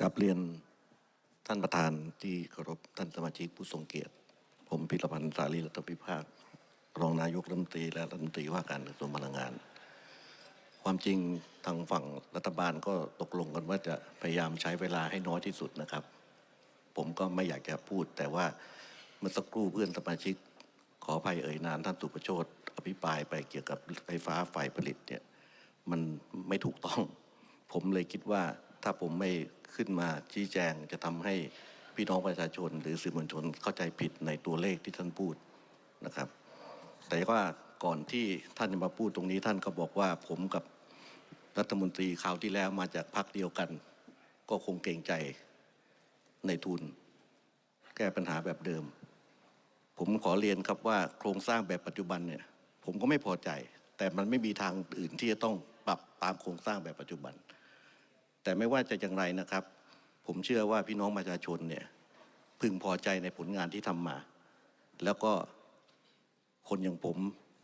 กับเรียนท่านประธานที่เคารพท่านสมาชิกผู้ทรงเกียรติ ผมพิรพันธ์สารีรัตนพิพากษ์รองนายกรัฐมนตรีและรัฐมนตรีว่าการกระทรวงพลังงาน ความจริงทางฝั่งรัฐบาลก็ตกลงกันว่าจะพยายามใช้เวลาให้น้อยที่สุดนะครับ ผมก็ไม่อยากจะพูด แต่ว่าเมื่อสักครู่เพื่อนสมาชิก ขออภัยเอ่ยนามท่านสุประโชดอภิปรายไปเกี่ยวกับไฟฟ้าฝ่ายผลิตเนี่ยมันไม่ถูกต้อง ผมเลยคิดว่า ถ้าผมไม่ขึ้นมาชี้แจงจะทำให้พี่น้องประชาชน หรือสื่อมวลชนเข้าใจผิดในตัวเลขที่ท่านพูดนะครับ แต่ว่าก่อนที่ท่านจะมาพูดตรงนี้ท่านก็บอกว่าผมกับรัฐมนตรีคราวที่แล้วมาจากพรรคเดียวกัน ก็คงเกรงใจในทุน แก้ปัญหาแบบเดิม ผมขอเรียนครับว่าโครงสร้างแบบปัจจุบันเนี่ย ผมก็ไม่พอใจ แต่มันไม่มีทางอื่นที่จะต้องปรับตามโครงสร้างแบบปัจจุบัน แต่ไม่ว่าจะอย่างไรนะครับ ผมเชื่อว่าพี่น้องประชาชนเนี่ยพึงพอใจในผลงานที่ทำมา แล้วก็คนอย่างผม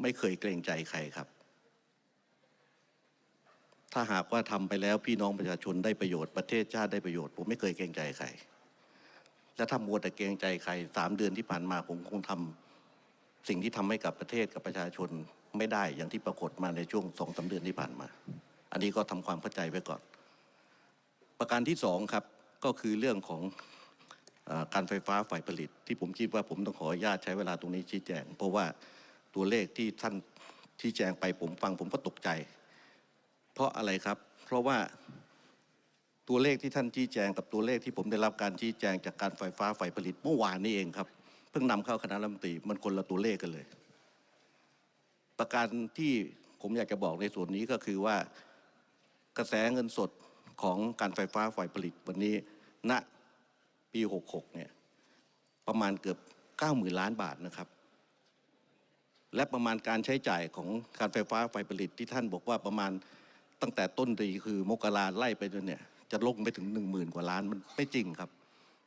ไม่เคยเกรงใจใครครับ ถ้าหากว่าทำไปแล้วพี่น้องประชาชนได้ประโยชน์ประเทศชาติได้ประโยชน์ ผมไม่เคยเกรงใจใคร และถ้ามัวแต่เกรงใจใครสามเดือนที่ผ่านมาผมคงทำสิ่งที่ทำให้กับประเทศกับประชาชนไม่ได้อย่างที่ปรากฏมาในช่วงสองสาเดือนที่ผ่านมา อันนี้ก็ทำความเข้าใจไว้ก่อน ประการที่สองครับก็คือเรื่องของอการไฟฟ้าฝ่ายผลิต ที่ผมคิดว่าผมต้องขออนุญาตใช้เวลาตรงนี้ชี้แจง เพราะว่าตัวเลขที่ท่านชี้แจงไปผมฟังผมก็ตกใจ เพราะอะไรครับ เพราะว่าตัวเลขที่ท่านชี้แจงกับตัวเลขที่ผมได้รับการชี้แจงจากการไฟฟ้าฝ่ายผลิตเมื่อวานนี้เองครับเพิ่งนำเข้าคณะรัฐมนตรีมันคนละตัวเลขกันเลย ประการที่ผมอยากจะบอกในส่วนนี้ก็คือว่ากระแสเงินสด ของการไฟฟ้าฝ่ายผลิตวันนี้ณปี 66 เนี่ยประมาณเกือบ 90,000 ล้านบาทนะครับ และประมาณการใช้จ่ายของการไฟฟ้าฝ่ายผลิตที่ท่านบอกว่าประมาณตั้งแต่ต้นปีคือมกราไล่ไปจนเนี่ยจะลงไปถึง 10,000 กว่าล้านมันไม่จริงครับ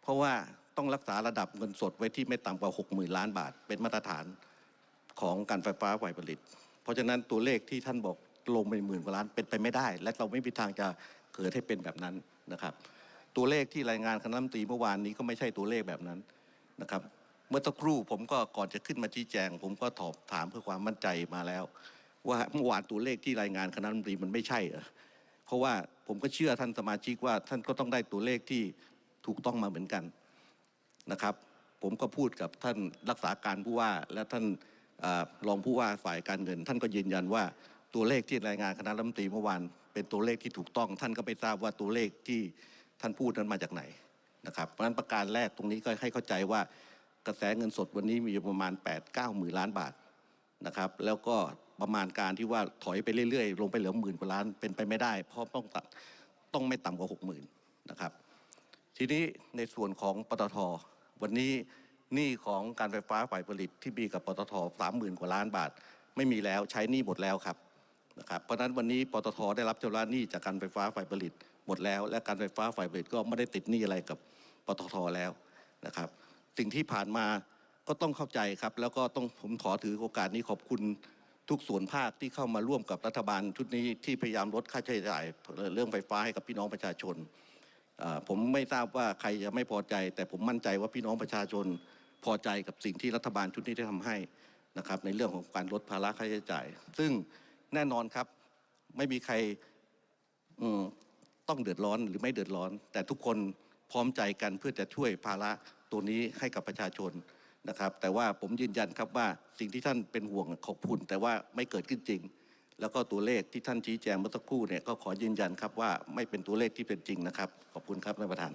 เพราะว่าต้องรักษาระดับเงินสดไว้ที่ไม่ต่ำกว่า 60,000 ล้านบาท เป็นมาตรฐานของการไฟฟ้าฝ่ายผลิต เพราะฉะนั้นตัวเลขที่ท่านบอกลงไปหมื่นกว่าล้านเป็นไปไม่ได้ และเราไม่มีทางจะ เกิดให้เป็นแบบนั้นนะครับ ตัวเลขที่รายงานคณะรัฐมนตรีเมื่อวานนี้ก็ไม่ใช่ตัวเลขแบบนั้นนะครับ เมื่อสักครู่ผมก็ก่อนจะขึ้นมาชี้แจง ผมก็ถอบถามเพื่อความมั่นใจมาแล้ว ว่าเมื่อวานตัวเลขที่รายงานคณะรัฐมนตรีมันไม่ใช่เหรอเพราะว่าผมก็เชื่อท่านสมาชิกว่าท่านก็ต้องได้ตัวเลขที่ถูกต้องมาเหมือนกันนะครับ ผมก็พูดกับท่านรักษาการผู้ว่าและท่านอรองผู้ว่าฝ่ายการเงิน ท่านก็ยืนยันว่า ตัวเลขที่รายงานคณะรัฐมนตรีเมื่อวานเป็นตัวเลขที่ถูกต้อง ท่านก็ไม่ทราบว่าตัวเลขที่ท่านพูดนั้นมาจากไหนนะครับเพราะฉะนั้นประการแรกตรงนี้ก็ให้เข้าใจว่ากระแสเงินสดวันนี้มีอยู่ประมาณ 8 9หมื่นล้านบาทนะครับแล้วก็ประมาณการที่ว่าถอยไปเรื่อยๆ ลงไปเหลือหมื่นกว่าล้านเป็นไปไม่ได้ เพราะต้องตัดต้องไม่ต่ำกว่าหกหมื่นนะครับทีนี้ในส่วนของปตท วันนี้หนี้ของการไฟฟ้าฝ่ายผลิตที่มีกับปตทสามหมื่นกว่าล้านบาท ไม่มีแล้วใช้หนี้หมดแล้วครับ นะครับเพราะฉะนั้นวันนี้ปตทได้รับชำระหนี้จากการไฟฟ้าฝ่ายผลิตหมดแล้ว และการไฟฟ้าฝ่ายผลิตก็ไม่ได้ติดหนี้อะไรกับปตทแล้วนะครับสิ่งที่ผ่านมาก็ต้องเข้าใจครับ แล้วก็ต้องผมขอถือโอกาสนี้ขอบคุณทุกส่วนภาคที่เข้ามาร่วมกับรัฐบาลชุดนี้ที่พยายามลดค่าใช้จ่ายเรื่องไฟฟ้าให้กับพี่น้องประชาชน ผมไม่ทราบว่าใครจะไม่พอใจ แต่ผมมั่นใจว่าพี่น้องประชาชนพอใจกับสิ่งที่รัฐบาลชุดนี้ได้ทำให้นะครับในเรื่องของการลดภาระค่าใช้จ่าย ซึ่ง แน่นอนครับ ไม่มีใครต้องเดือดร้อนหรือไม่เดือดร้อน แต่ทุกคนพร้อมใจกันเพื่อจะช่วยภาระตัวนี้ให้กับประชาชนนะครับ แต่ว่าผมยืนยันครับว่าสิ่งที่ท่านเป็นห่วงขอบคุณ แต่ว่าไม่เกิดขึ้นจริง แล้วก็ตัวเลขที่ท่านชี้แจงเมื่อสักครู่เนี่ยก็ขอยืนยันครับว่าไม่เป็นตัวเลขที่เป็นจริงนะครับ ขอบคุณครับท่านประธาน